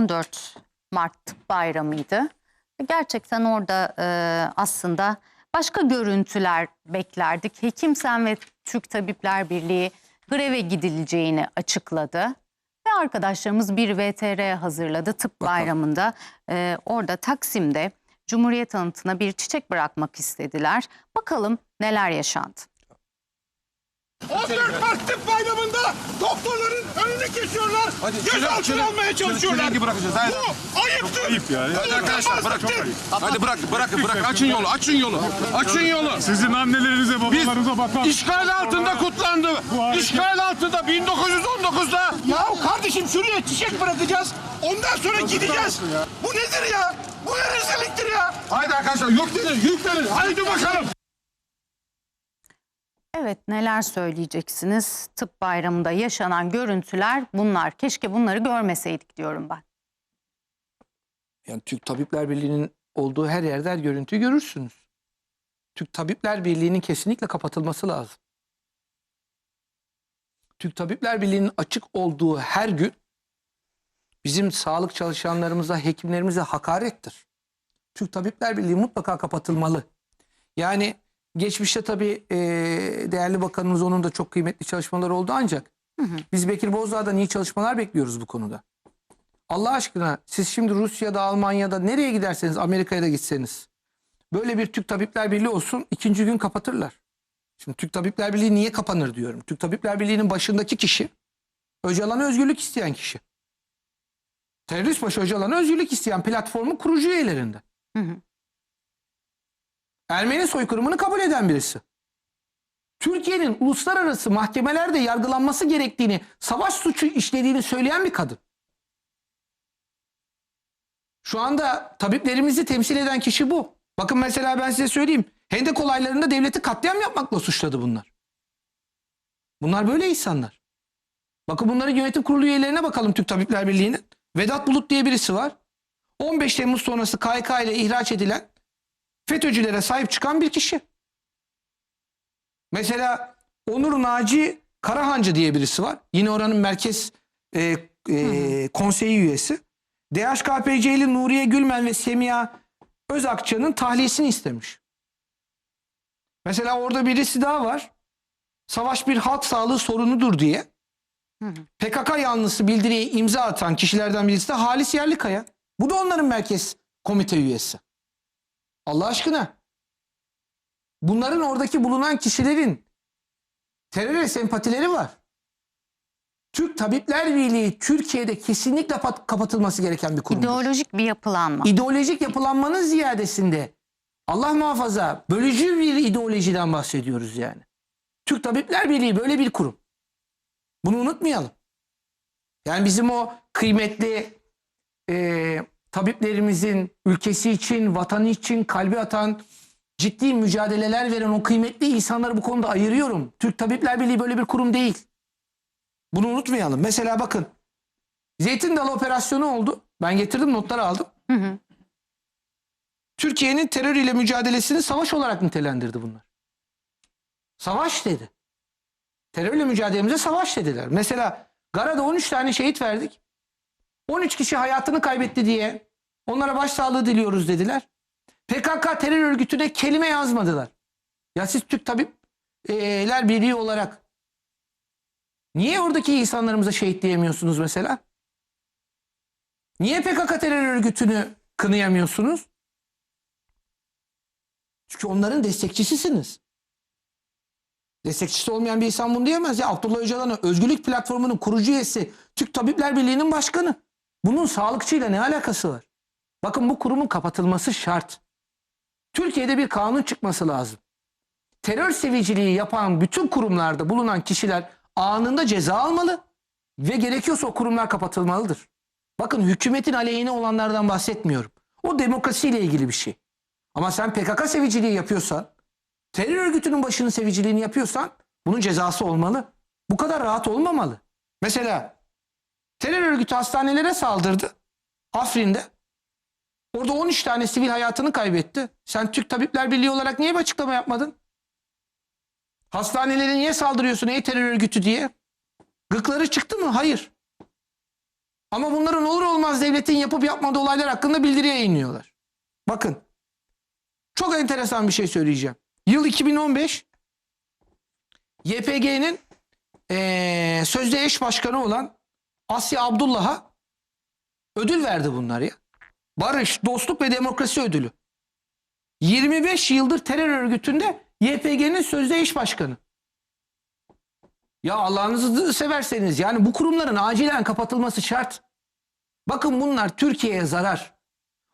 14 Mart Bayramı'ydı. Gerçekten orada e, aslında başka görüntüler beklerdik. Hekimsen ve Türk Tabipler Birliği greve gidileceğini açıkladı. Ve arkadaşlarımız bir VTR hazırladı Tıp Bayramı'nda. E, orada Taksim'de Cumhuriyet anıtına bir çiçek bırakmak istediler. Bakalım neler yaşandı. 14 Mart Tıp Bayramı'nda doktorların önünü kesiyorlar. Gözaltına almaya çalışıyorlar. Çelengi bırakacağız. Hadi. Bu ayıptır. Ayıp ya. Bu Arkadaşlar bırak. utanmazlıktır. Hadi bırak bırak bırak. Açın yolu. Açın yolu. Açın yolu. Sizin annelerinize babalarınıza bakmam. işgal altında kutlandı. İşgal altında 1919'da. Ya kardeşim şuraya çiçek bırakacağız. Ondan sonra gideceğiz. Bu nedir ya? Bu ne rezilliktir ya? Haydi arkadaşlar yüklenin yüklenin. Haydi bakalım. Evet neler söyleyeceksiniz? Tıp bayramında yaşanan görüntüler bunlar. Keşke bunları görmeseydik diyorum ben. Yani Türk Tabipler Birliği'nin olduğu her yerde her görüntüyü görürsünüz. Türk Tabipler Birliği'nin kesinlikle kapatılması lazım. Türk Tabipler Birliği'nin açık olduğu her gün bizim sağlık çalışanlarımıza, hekimlerimize hakarettir. Türk Tabipler Birliği mutlaka kapatılmalı. Yani geçmişte tabii e, değerli bakanımız onun da çok kıymetli çalışmaları oldu ancak biz Bekir Bozdağ'dan iyi çalışmalar bekliyoruz bu konuda. Allah aşkına siz şimdi Rusya'da, Almanya'da nereye giderseniz Amerika'ya da gitseniz böyle bir Türk Tabipler Birliği olsun ikinci gün kapatırlar. Şimdi Türk Tabipler Birliği niye kapanır diyorum. Türk Tabipler Birliği'nin başındaki kişi Öcalan'a özgürlük isteyen kişi. Terörist başı Öcalan'a özgürlük isteyen platformun kurucu üyelerinden. Hı hı. Ermeni soykırımını kabul eden birisi. Türkiye'nin uluslararası mahkemelerde yargılanması gerektiğini, savaş suçu işlediğini söyleyen bir kadın. Şu anda tabiplerimizi temsil eden kişi bu. Bakın mesela ben size söyleyeyim. Hendek olaylarında devleti katliam yapmakla suçladı bunlar. Bunlar böyle insanlar. Bakın bunların yönetim kurulu üyelerine bakalım Türk Tabipler Birliği'nin. Vedat Bulut diye birisi var. 15 Temmuz sonrası KYK ile ihraç edilen FETÖ'cülere sahip çıkan bir kişi. Mesela Onur Naci Karahancı diye birisi var. Yine oranın merkez e, e, konseyi üyesi. DHKPC'li Nuriye Gülmen ve Semiha Özakçı'nın tahliyesini istemiş. Mesela orada birisi daha var. Savaş bir halk sağlığı sorunudur diye. PKK yanlısı bildiriye imza atan kişilerden birisi de Halis Yerlikaya. Bu da onların merkez komite üyesi. Allah aşkına. Bunların oradaki bulunan kişilerin teröre sempatileri var. Türk Tabipler Birliği Türkiye'de kesinlikle pat- kapatılması gereken bir kurumdur. İdeolojik bir yapılanma. İdeolojik yapılanmanın ziyadesinde Allah muhafaza bölücü bir ideolojiden bahsediyoruz yani. Türk Tabipler Birliği böyle bir kurum. Bunu unutmayalım. Yani bizim o kıymetli e, tabiplerimizin ülkesi için, vatanı için kalbi atan, ciddi mücadeleler veren o kıymetli insanları bu konuda ayırıyorum. Türk Tabipler Birliği böyle bir kurum değil. Bunu unutmayalım. Mesela bakın Zeytin Dalı operasyonu oldu. Ben getirdim notları aldım. Hı hı. Türkiye'nin terör ile mücadelesini savaş olarak nitelendirdi bunlar. Savaş dedi. Terörle mücadelemize savaş dediler. Mesela Gara'da 13 tane şehit verdik. 13 kişi hayatını kaybetti diye onlara başsağlığı diliyoruz dediler. PKK terör örgütüne kelime yazmadılar. Ya siz Türk Tabipler Birliği olarak niye oradaki insanlarımıza şehit diyemiyorsunuz mesela? Niye PKK terör örgütünü kınayamıyorsunuz? Çünkü onların destekçisisiniz. Destekçisi olmayan bir insan bunu diyemez. Ya Abdullah Öcalan'ı Özgürlük Platformu'nun kurucu üyesi, Türk Tabipler Birliği'nin başkanı. Bunun sağlıkçıyla ne alakası var? Bakın bu kurumun kapatılması şart. Türkiye'de bir kanun çıkması lazım. Terör seviciliği yapan bütün kurumlarda bulunan kişiler anında ceza almalı ve gerekiyorsa o kurumlar kapatılmalıdır. Bakın hükümetin aleyhine olanlardan bahsetmiyorum. O demokrasiyle ilgili bir şey. Ama sen PKK seviciliği yapıyorsan, terör örgütünün başının seviciliğini yapıyorsan bunun cezası olmalı. Bu kadar rahat olmamalı. Mesela terör örgütü hastanelere saldırdı. Afrin'de. Orada 13 tane sivil hayatını kaybetti. Sen Türk Tabipler Birliği olarak niye bir açıklama yapmadın? Hastanelere niye saldırıyorsun ey terör örgütü diye? Gıkları çıktı mı? Hayır. Ama bunların olur olmaz devletin yapıp yapmadığı olaylar hakkında bildiri yayınlıyorlar. Bakın. Çok enteresan bir şey söyleyeceğim. Yıl 2015 YPG'nin eee sözde eş başkanı olan Asya Abdullah'a ödül verdi bunlar ya. Barış, dostluk ve demokrasi ödülü. 25 yıldır terör örgütünde YPG'nin sözde eş başkanı. Ya Allah'ınızı severseniz yani bu kurumların acilen kapatılması şart. Bakın bunlar Türkiye'ye zarar.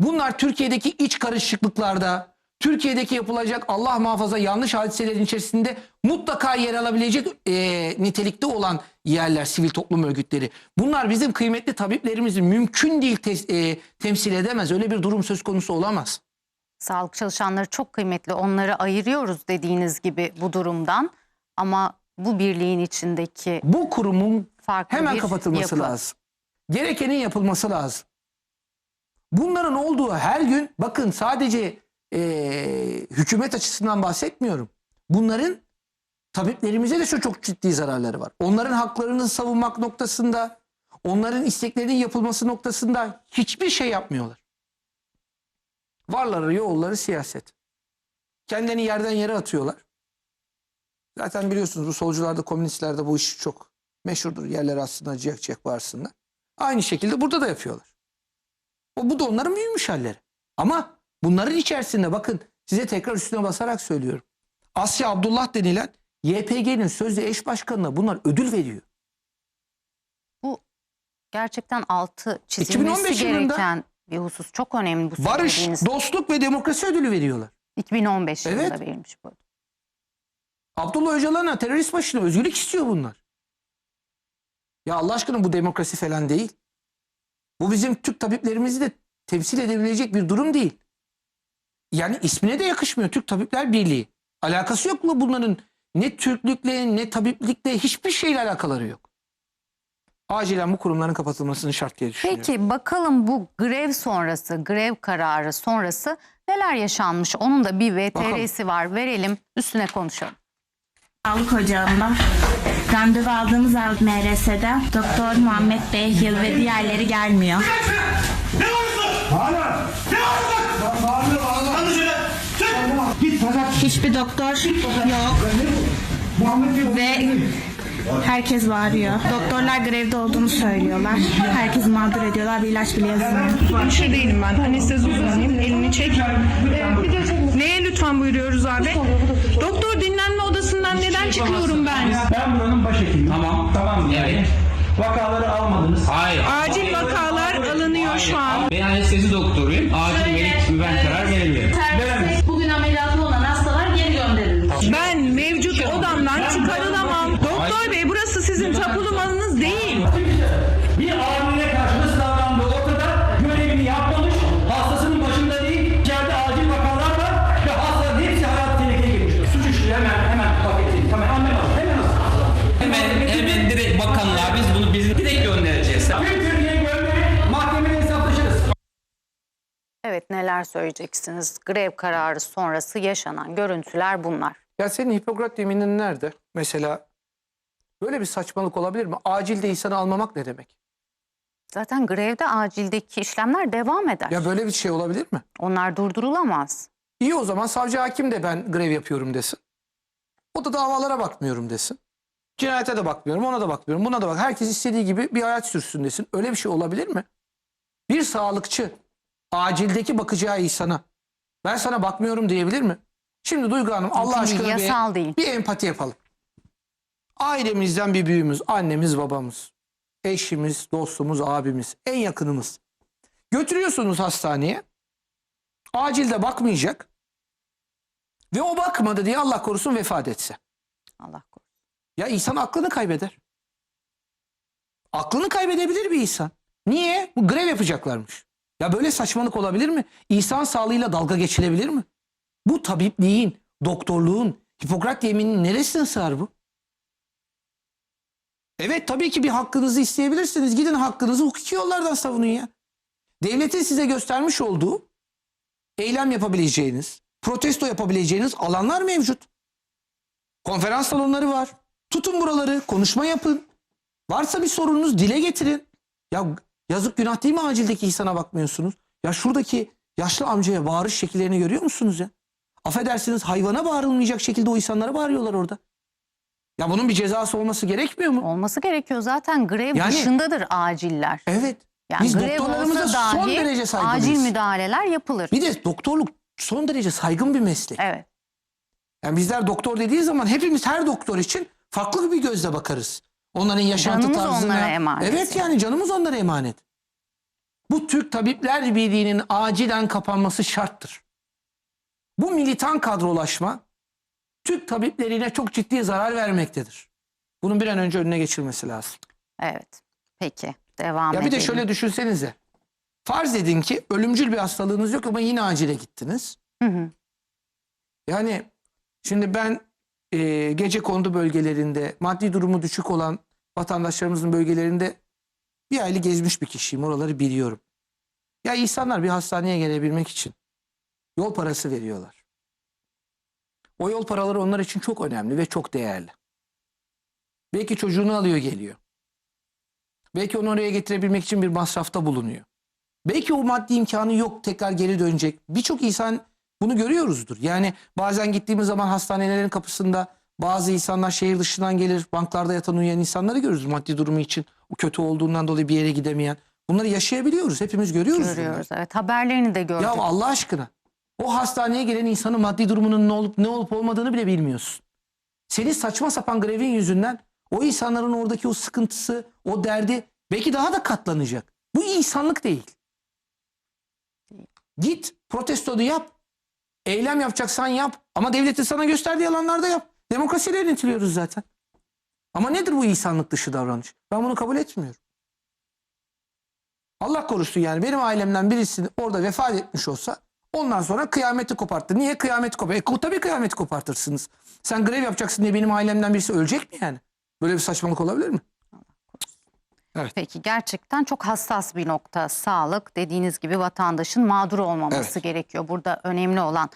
Bunlar Türkiye'deki iç karışıklıklarda, Türkiye'deki yapılacak Allah muhafaza yanlış hadiselerin içerisinde mutlaka yer alabilecek eee, nitelikte olan yerler, sivil toplum örgütleri. Bunlar bizim kıymetli tabiplerimizi mümkün değil te- eee, temsil edemez. Öyle bir durum söz konusu olamaz. Sağlık çalışanları çok kıymetli. Onları ayırıyoruz dediğiniz gibi bu durumdan. Ama bu birliğin içindeki Bu kurumun farklı hemen kapatılması yapı. lazım. Gerekenin yapılması lazım. Bunların olduğu her gün bakın sadece eee, hükümet açısından bahsetmiyorum. Bunların tabiplerimize de çok, çok ciddi zararları var. Onların haklarını savunmak noktasında, onların isteklerinin yapılması noktasında hiçbir şey yapmıyorlar. Varları yolları siyaset. Kendilerini yerden yere atıyorlar. Zaten biliyorsunuz bu solcularda, komünistlerde bu iş çok meşhurdur. Yerler aslında ciyak ciyak bağırsınlar. Aynı şekilde burada da yapıyorlar. O, bu da onların büyümüş halleri. Ama bunların içerisinde bakın size tekrar üstüne basarak söylüyorum. Asya Abdullah denilen YPG'nin sözde eş başkanına bunlar ödül veriyor. Gerçekten altı çizilmesi 2015 yılında- gereken bir husus. Çok önemli bu Barış, söylediğiniz. dostluk ve demokrasi ödülü veriyorlar. 2015 yılında Evet. verilmiş bu. Abdullah Öcalan'a terörist başına özgürlük istiyor bunlar. Ya Allah aşkına bu demokrasi falan değil. Bu bizim Türk tabiplerimizi de temsil edebilecek bir durum değil. Yani ismine de yakışmıyor Türk Tabipler Birliği. Alakası yok mu bunların ne Türklükle ne tabiplikle hiçbir şeyle alakaları yok. Acilen bu kurumların kapatılmasını şart diye düşünüyorum. Peki bakalım bu grev sonrası, grev kararı sonrası neler yaşanmış? Onun da bir VTR'si var. Verelim, üstüne konuşalım. Sağlık ocağında randevu aldığımız MRS'de Doktor Muhammed Behyil ve diğerleri gelmiyor. Ne varsa! Hala! Ne varsa! Bağırma bağırma. Hadi şöyle! Çık! Git fakat Hiçbir doktor yok ve herkes bağırıyor. Doktorlar grevde olduğunu söylüyorlar. Herkes mağdur ediyorlar. Bir ilaç bile yazılmıyor. Hemşire değilim ben. Anestezi uzmanıyım. Elini çek. Neye lütfen buyuruyoruz abi? Doktor dinlenme odasından neden çıkıyorum ben? Ben buranın başhekimiyim. Tamam. Tamam? Yani vakaları almadınız. Hayır. Acil vakalar alınıyor şu an. Ben anestezi doktoruyum. Acil neler söyleyeceksiniz? Grev kararı sonrası yaşanan görüntüler bunlar. Ya senin Hipokrat yeminin nerede? Mesela böyle bir saçmalık olabilir mi? Acilde insanı almamak ne demek? Zaten grevde acildeki işlemler devam eder. Ya böyle bir şey olabilir mi? Onlar durdurulamaz. İyi o zaman savcı hakim de ben grev yapıyorum desin. O da davalara bakmıyorum desin. Cinayete de bakmıyorum, ona da bakmıyorum, buna da bak. Herkes istediği gibi bir hayat sürsün desin. Öyle bir şey olabilir mi? Bir sağlıkçı acildeki bakacağı insana ben sana bakmıyorum diyebilir mi? Şimdi Duygu Hanım Allah Mümkün değil, aşkına bir, yasal değil. bir empati yapalım. Ailemizden bir büyüğümüz, annemiz, babamız, eşimiz, dostumuz, abimiz, en yakınımız. Götürüyorsunuz hastaneye. Acilde bakmayacak. Ve o bakmadı diye Allah korusun vefat etse. Allah korusun. Ya insan aklını kaybeder. Aklını kaybedebilir bir insan. Niye? Bu grev yapacaklarmış. Ya böyle saçmalık olabilir mi? İnsan sağlığıyla dalga geçilebilir mi? Bu tabipliğin, doktorluğun, Hipokrat yemininin neresine sığar bu? Evet tabii ki bir hakkınızı isteyebilirsiniz. Gidin hakkınızı hukuki yollardan savunun ya. Devletin size göstermiş olduğu eylem yapabileceğiniz, protesto yapabileceğiniz alanlar mevcut. Konferans salonları var. Tutun buraları, konuşma yapın. Varsa bir sorununuz dile getirin. Ya Yazık günah değil mi acildeki insana bakmıyorsunuz? Ya şuradaki yaşlı amcaya bağırış şekillerini görüyor musunuz ya? Affedersiniz hayvana bağırılmayacak şekilde o insanlara bağırıyorlar orada. Ya bunun bir cezası olması gerekmiyor mu? Olması gerekiyor zaten grev Yani- dışındadır aciller. Evet. Yani Biz grev doktorlarımıza son derece saygılıyız. acil müdahaleler yapılır. Bir de doktorluk son derece saygın bir meslek. Evet. Yani bizler doktor dediği zaman hepimiz her doktor için farklı bir gözle bakarız. Onların yaşantı Canımız tarzına. onlara emanet. Evet yani canımız onlara emanet. Bu Türk Tabipler Birliği'nin acilen kapanması şarttır. Bu militan kadrolaşma Türk tabiplerine çok ciddi zarar vermektedir. Bunun bir an önce önüne geçilmesi lazım. Evet. Peki. Devam Ya bir de edelim. şöyle düşünsenize. Farz edin ki ölümcül bir hastalığınız yok ama yine acile gittiniz. Hı hı. Yani şimdi ben e, gece kondu bölgelerinde maddi durumu düşük olan vatandaşlarımızın bölgelerinde bir aylı gezmiş bir kişiyim. Oraları biliyorum. Ya insanlar bir hastaneye gelebilmek için yol parası veriyorlar. O yol paraları onlar için çok önemli ve çok değerli. Belki çocuğunu alıyor geliyor. Belki onu oraya getirebilmek için bir masrafta bulunuyor. Belki o maddi imkanı yok tekrar geri dönecek. Birçok insan bunu görüyoruzdur. Yani bazen gittiğimiz zaman hastanelerin kapısında bazı insanlar şehir dışından gelir. Banklarda yatan uyuyan insanları görürüz maddi durumu için. O kötü olduğundan dolayı bir yere gidemeyen. Bunları yaşayabiliyoruz. Hepimiz görüyoruz. bunları. Görüyoruz. Evet. Haberlerini de gördük. Ya Allah aşkına. O hastaneye gelen insanın maddi durumunun ne olup ne olup olmadığını bile bilmiyorsun. Senin saçma sapan grevin yüzünden o insanların oradaki o sıkıntısı, o derdi belki daha da katlanacak. Bu insanlık değil. Git protestonu yap. Eylem yapacaksan yap. Ama devletin sana gösterdiği alanlarda yap. Demokrasiyle yönetiliyoruz zaten. Ama nedir bu insanlık dışı davranış? Ben bunu kabul etmiyorum. Allah korusun yani benim ailemden birisi orada vefat etmiş olsa ondan sonra kıyameti koparttı. Niye kıyameti koparttı? E, tabii kıyameti kopartırsınız. Sen grev yapacaksın diye benim ailemden birisi ölecek mi yani? Böyle bir saçmalık olabilir mi? Peki gerçekten çok hassas bir nokta sağlık. Dediğiniz gibi vatandaşın mağdur olmaması Evet. gerekiyor. Burada önemli olan